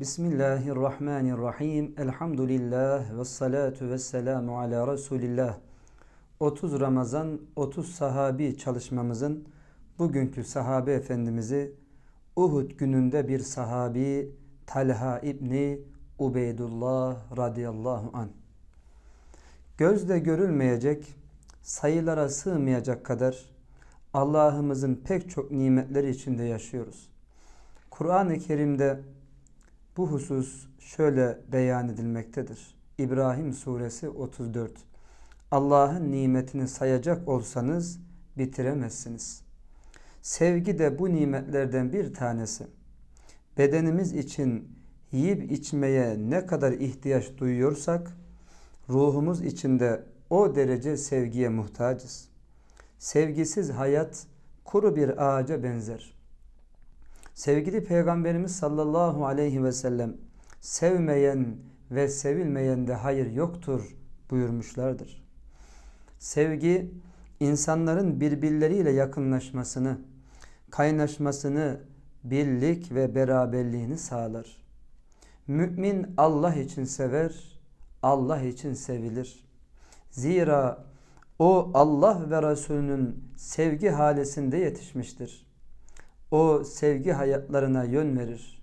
Bismillahirrahmanirrahim. Elhamdülillah ve salatu ve selamu ala Resulillah. 30 Ramazan 30 sahabi çalışmamızın bugünkü sahabe efendimizi Uhud gününde bir sahabi Talha İbni Ubeydullah radıyallahu an. Gözle görülmeyecek, sayılara sığmayacak kadar Allah'ımızın pek çok nimetleri içinde yaşıyoruz. Kur'an-ı Kerim'de bu husus şöyle beyan edilmektedir. İbrahim suresi 34. Allah'ın nimetini sayacak olsanız bitiremezsiniz. Sevgi de bu nimetlerden bir tanesi. Bedenimiz için yiyip içmeye ne kadar ihtiyaç duyuyorsak ruhumuz içinde o derece sevgiye muhtacız. Sevgisiz hayat kuru bir ağaca benzer. Sevgili Peygamberimiz sallallahu aleyhi ve sellem sevmeyen ve sevilmeyen de hayır yoktur buyurmuşlardır. Sevgi insanların birbirleriyle yakınlaşmasını, kaynaşmasını, birlik ve beraberliğini sağlar. Mümin Allah için sever, Allah için sevilir. Zira o Allah ve Resulünün sevgi halesinde yetişmiştir. O sevgi hayatlarına yön verir.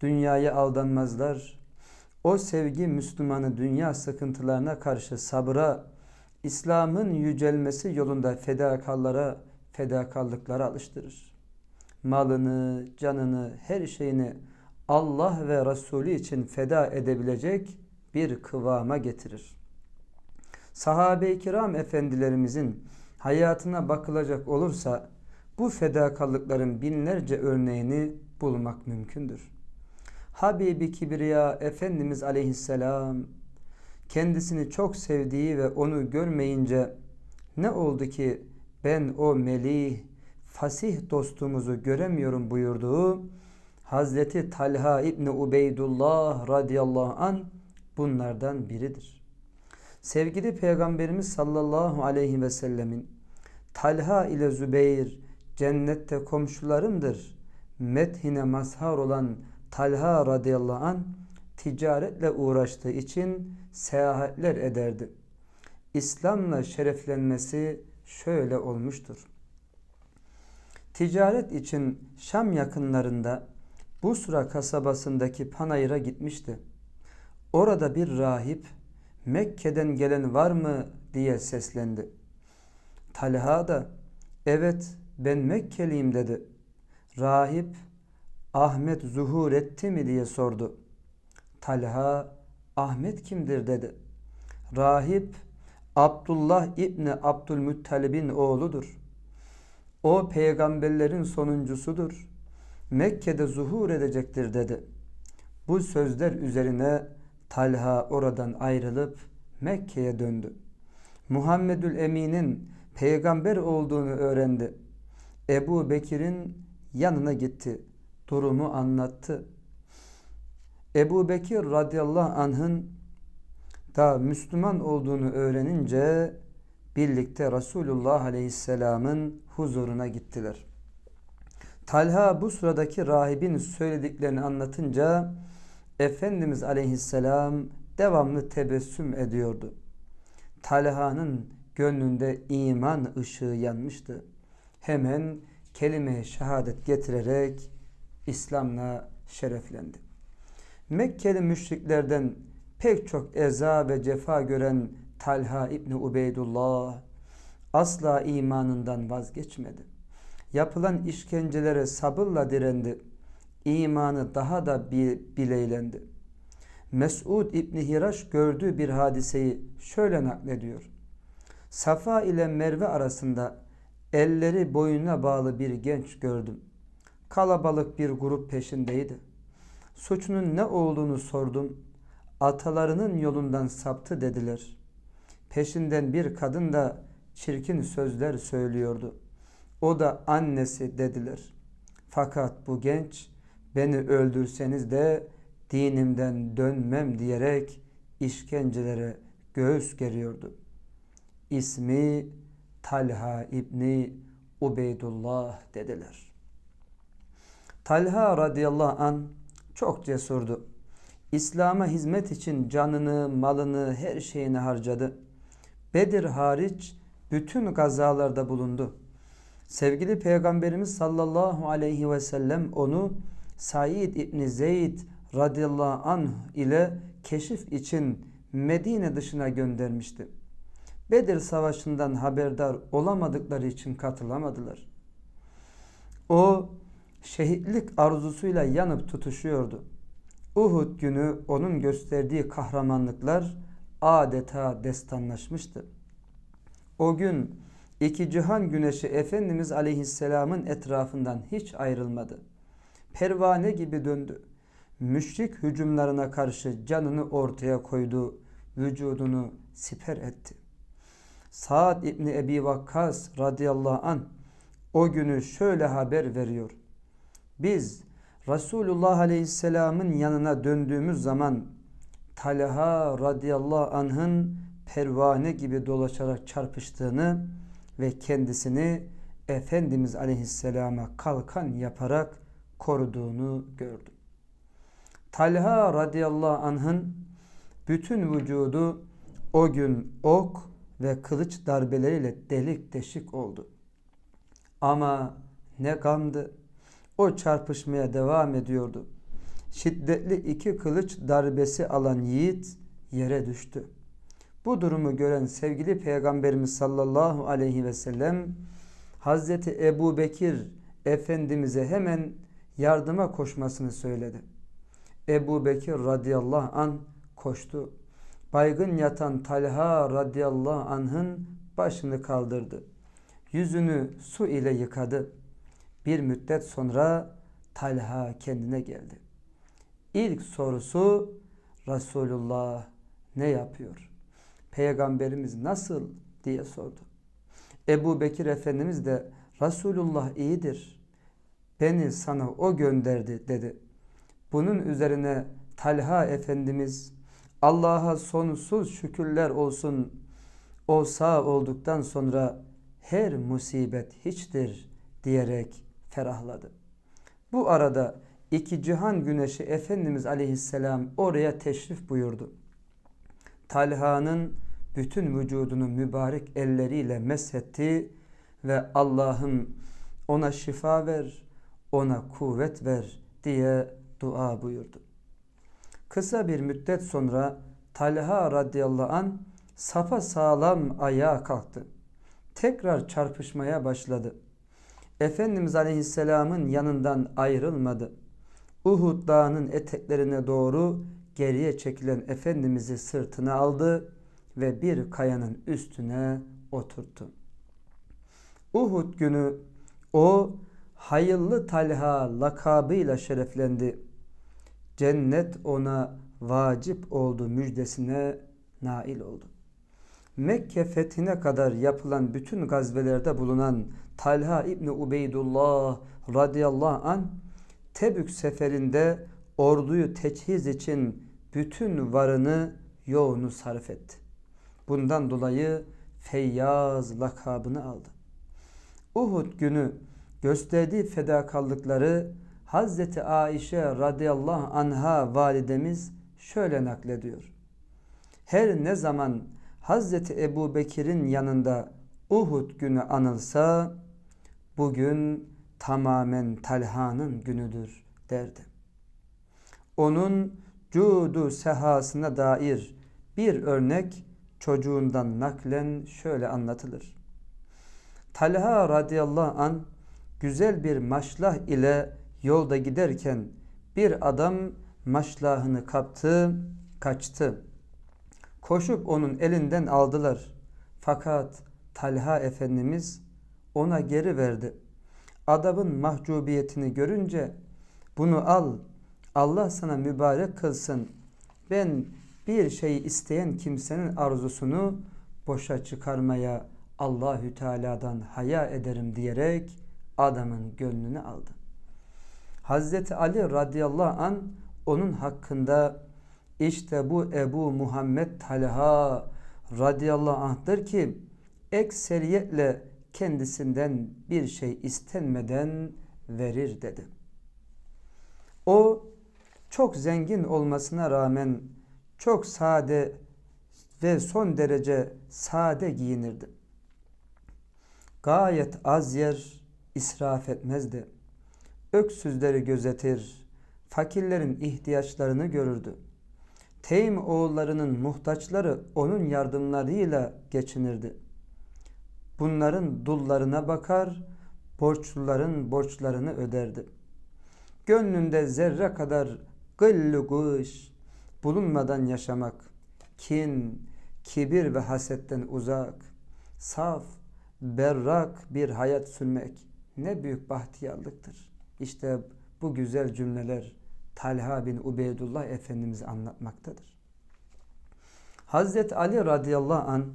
Dünyaya aldanmazlar. O sevgi Müslümanı dünya sıkıntılarına karşı sabıra, İslam'ın yücelmesi yolunda fedakarlara, fedakarlıklara alıştırır. Malını, canını, her şeyini Allah ve Resulü için feda edebilecek bir kıvama getirir. Sahabe-i kiram efendilerimizin hayatına bakılacak olursa bu fedakarlıkların binlerce örneğini bulmak mümkündür. Habibi Kibriya Efendimiz Aleyhisselam kendisini çok sevdiği ve onu görmeyince ne oldu ki ben o melih, fasih dostumuzu göremiyorum buyurduğu Hazreti Talha İbni Ubeydullah radıyallahu an bunlardan biridir. Sevgili Peygamberimiz sallallahu aleyhi ve sellemin Talha ile Zübeyir cennette komşularımdır. Methine mazhar olan Talha radıyallahu an ticaretle uğraştığı için seyahatler ederdi. İslam'la şereflenmesi şöyle olmuştur. Ticaret için Şam yakınlarında Busra kasabasındaki Panayır'a gitmişti. Orada bir rahip Mekke'den gelen var mı diye seslendi. Talha da evet ben Mekkeliyim dedi. Rahip Ahmet zuhur etti mi diye sordu. Talha Ahmet kimdir dedi. Rahip Abdullah İbni Abdülmuttalib'in oğludur. O peygamberlerin sonuncusudur. Mekke'de zuhur edecektir dedi. Bu sözler üzerine Talha oradan ayrılıp Mekke'ye döndü. Muhammedül Emin'in peygamber olduğunu öğrendi. Ebu Bekir'in yanına gitti. Durumu anlattı. Ebu Bekir radıyallahu anh'ın da Müslüman olduğunu öğrenince birlikte Resulullah aleyhisselamın huzuruna gittiler. Talha bu sıradaki rahibin söylediklerini anlatınca Efendimiz aleyhisselam devamlı tebessüm ediyordu. Talha'nın gönlünde iman ışığı yanmıştı. Hemen kelime şehadet getirerek İslam'la şereflendi. Mekkeli müşriklerden pek çok eza ve cefa gören Talha İbni Ubeydullah asla imanından vazgeçmedi. Yapılan işkencelere sabırla direndi. İmanı daha da bileylendi. Mesud İbni Hiraş gördüğü bir hadiseyi şöyle naklediyor. Safa ile Merve arasında elleri boynuna bağlı bir genç gördüm. Kalabalık bir grup peşindeydi. Suçunun ne olduğunu sordum. Atalarının yolundan saptı dediler. Peşinden bir kadın da çirkin sözler söylüyordu. O da annesi dediler. Fakat bu genç beni öldürseniz de dinimden dönmem diyerek işkencelere göğüs geriyordu. İsmi Talha İbni Ubeydullah dediler. Talha radıyallahu an çok cesurdu. İslam'a hizmet için canını, malını, her şeyini harcadı. Bedir hariç bütün gazalarda bulundu. Sevgili Peygamberimiz sallallahu aleyhi ve sellem onu Said İbni Zeyd radıyallahu anh ile keşif için Medine dışına göndermişti. Bedir Savaşı'ndan haberdar olamadıkları için katılamadılar. O şehitlik arzusuyla yanıp tutuşuyordu. Uhud günü onun gösterdiği kahramanlıklar adeta destanlaşmıştı. O gün iki cihan güneşi Efendimiz Aleyhisselam'ın etrafından hiç ayrılmadı. Pervane gibi döndü. Müşrik hücumlarına karşı canını ortaya koydu, vücudunu siper etti. Sa'd İbni Ebi Vakkas radıyallahu an o günü şöyle haber veriyor. Biz Resulullah Aleyhisselam'ın yanına döndüğümüz zaman Talha radıyallahu anh'ın pervane gibi dolaşarak çarpıştığını ve kendisini Efendimiz Aleyhisselam'a kalkan yaparak koruduğunu gördüm. Talha radıyallahu anh'ın bütün vücudu o gün ok ve kılıç darbeleriyle delik deşik oldu. Ama ne gamdı. O çarpışmaya devam ediyordu. Şiddetli iki kılıç darbesi alan yiğit yere düştü. Bu durumu gören sevgili Peygamberimiz sallallahu aleyhi ve sellem Hazreti Ebu Bekir Efendimiz'e hemen yardıma koşmasını söyledi. Ebu Bekir radıyallahu an koştu. Baygın yatan Talha radıyallahu anh'ın başını kaldırdı. Yüzünü su ile yıkadı. Bir müddet sonra Talha kendine geldi. İlk sorusu Resulullah ne yapıyor? Peygamberimiz nasıl diye sordu. Ebu Bekir Efendimiz de Resulullah iyidir. Beni sana o gönderdi dedi. Bunun üzerine Talha Efendimiz Allah'a sonsuz şükürler olsun. O sağ olduktan sonra her musibet hiçtir diyerek ferahladı. Bu arada iki cihan güneşi Efendimiz Aleyhisselam oraya teşrif buyurdu. Talha'nın bütün vücudunu mübarek elleriyle mesetti ve Allah'ım ona şifa ver, ona kuvvet ver diye dua buyurdu. Kısa bir müddet sonra Talha radıyallahu an safa sağlam ayağa kalktı. Tekrar çarpışmaya başladı. Efendimiz Aleyhisselam'ın yanından ayrılmadı. Uhud dağının eteklerine doğru geriye çekilen Efendimiz'i sırtına aldı ve bir kayanın üstüne oturttu. Uhud günü o hayırlı Talha lakabıyla şereflendi. Cennet ona vacip oldu müjdesine nail oldu. Mekke fethine kadar yapılan bütün gazvelerde bulunan Talha İbni Ubeydullah radıyallahu an Tebük seferinde orduyu teçhiz için bütün varını yoğunu sarf etti. Bundan dolayı Feyyaz lakabını aldı. Uhud günü gösterdiği fedakarlıkları Hazreti Aişe radıyallahu anha validemiz şöyle naklediyor. Her ne zaman Hazreti Ebu Bekir'in yanında Uhud günü anılsa bugün tamamen Talha'nın günüdür derdi. Onun cudu sehasına dair bir örnek çocuğundan naklen şöyle anlatılır. Talha radıyallahu an güzel bir maşlah ile yolda giderken bir adam maşlahını kaptı, kaçtı. Koşup onun elinden aldılar. Fakat Talha Efendimiz ona geri verdi. Adamın mahcubiyetini görünce bunu al, Allah sana mübarek kılsın. Ben bir şey isteyen kimsenin arzusunu boşa çıkarmaya Allahü Teala'dan haya ederim diyerek adamın gönlünü aldı. Hazreti Ali radıyallahu an onun hakkında işte bu Ebu Muhammed Talha radıyallahu anh'tır ki ekseriyetle kendisinden bir şey istenmeden verir dedi. O çok zengin olmasına rağmen çok sade ve son derece sade giyinirdi. Gayet az yer israf etmezdi. Öksüzleri gözetir, fakirlerin ihtiyaçlarını görürdü. Teym oğullarının muhtaçları onun yardımlarıyla geçinirdi. Bunların dullarına bakar, borçluların borçlarını öderdi. Gönlünde zerre kadar gıllı gış bulunmadan yaşamak, kin, kibir ve hasetten uzak, saf, berrak bir hayat sürmek ne büyük bahtiyarlıktır. İşte bu güzel cümleler Talha bin Ubeydullah Efendimiz anlatmaktadır. Hazreti Ali radıyallahu an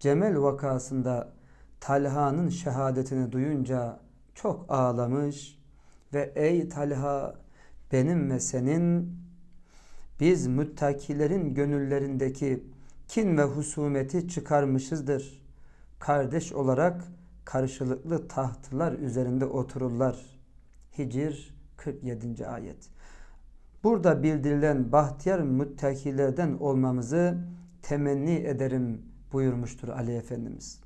Cemel vakasında Talha'nın şehadetini duyunca çok ağlamış ve ey Talha benim ve senin biz müttakilerin gönüllerindeki kin ve husumeti çıkarmışızdır. Kardeş olarak karşılıklı tahtlar üzerinde otururlar. Hicr 47. ayet. Burada bildirilen bahtiyar müttakilerden olmamızı temenni ederim buyurmuştur Ali Efendimiz.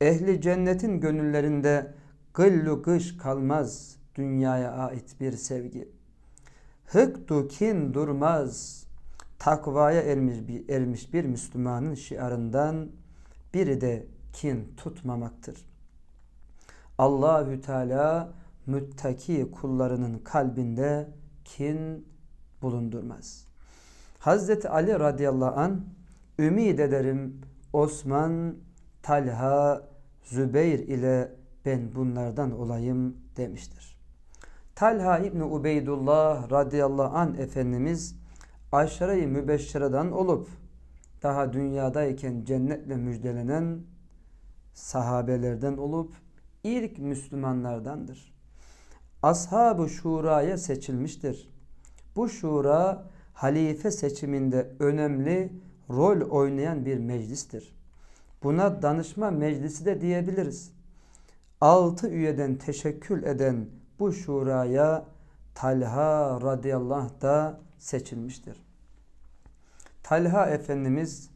Ehli cennetin gönüllerinde gıllu gış kalmaz dünyaya ait bir sevgi. Hıktu kin durmaz. Takvaya ermiş bir, ermiş bir Müslümanın şiarından biri de kin tutmamaktır. Allahü Teala müttaki kullarının kalbinde kin bulundurmaz. Hazreti Ali radıyallahu an ümid ederim Osman, Talha, Zübeyir ile ben bunlardan olayım demiştir. Talha İbni Ubeydullah radıyallahu an Efendimiz aşere-i mübeşşereden olup daha dünyadayken cennetle müjdelenen sahabelerden olup ilk Müslümanlardandır. Ashab-ı Şura'ya seçilmiştir. Bu şura halife seçiminde önemli rol oynayan bir meclistir. Buna danışma meclisi de diyebiliriz. Altı üyeden teşekkül eden bu şuraya Talha radıyallahu da seçilmiştir. Talha Efendimiz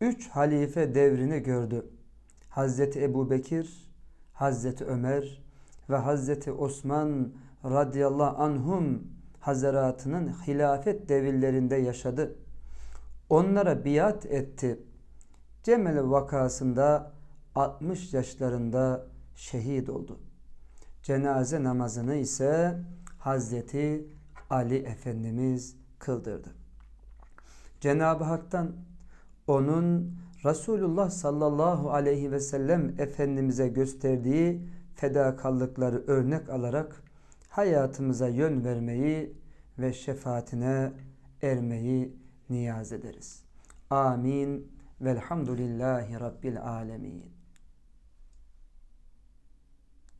üç halife devrini gördü. Hazreti Ebu Bekir, Hazreti Ömer ve Hazreti Osman radıyallahu anhum hazaratının hilafet devirlerinde yaşadı. Onlara biat etti. Cemel vakasında 60 yaşlarında şehit oldu. Cenaze namazını ise Hazreti Ali Efendimiz kıldırdı. Cenab-ı Hak'tan onun Resulullah sallallahu aleyhi ve sellem Efendimiz'e gösterdiği fedakarlıkları örnek alarak hayatımıza yön vermeyi ve şefaatine ermeyi niyaz ederiz. Amin. Velhamdülillahi Rabbil alemin.